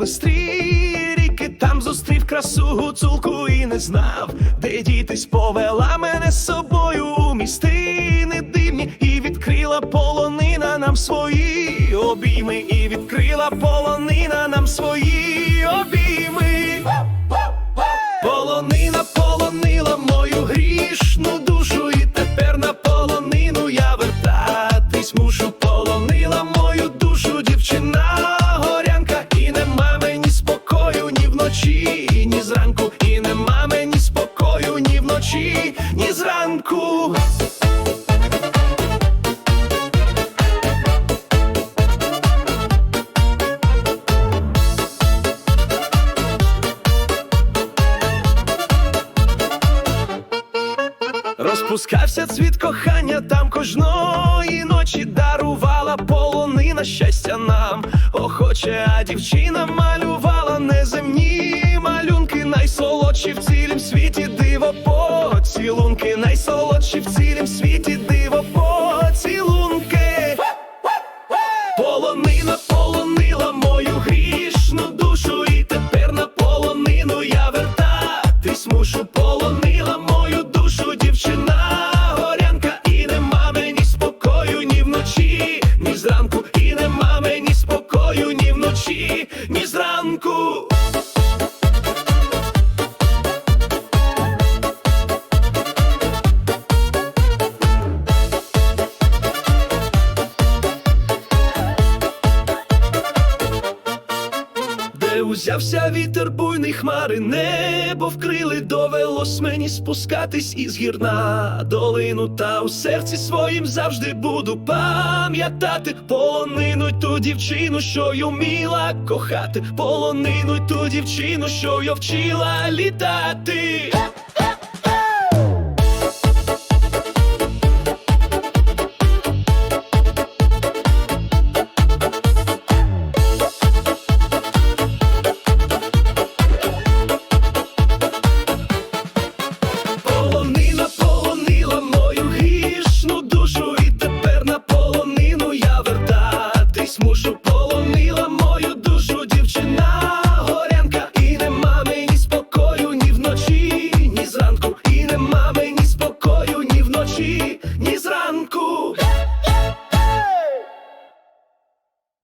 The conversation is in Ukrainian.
бистрій ріки там зустрів красу гуцулку і не знав, де дітись повела мене з собою у містини дивні, і відкрила полонина нам свої обійми, і відкрила полонина. Ні зранку. Розпускався цвіт кохання там кожної ночі дарувала полонина щастя нам охоче, а дівчина малювала неземні малюнки, найсолодші в цілім світі узявся вітер буйний хмари, небо вкрили, довелось мені спускатись із гір на долину, та у серці своїм завжди буду пам'ятати. Полонину й ту дівчину, що й уміла кохати, полонину й ту дівчину, що й вчила літати.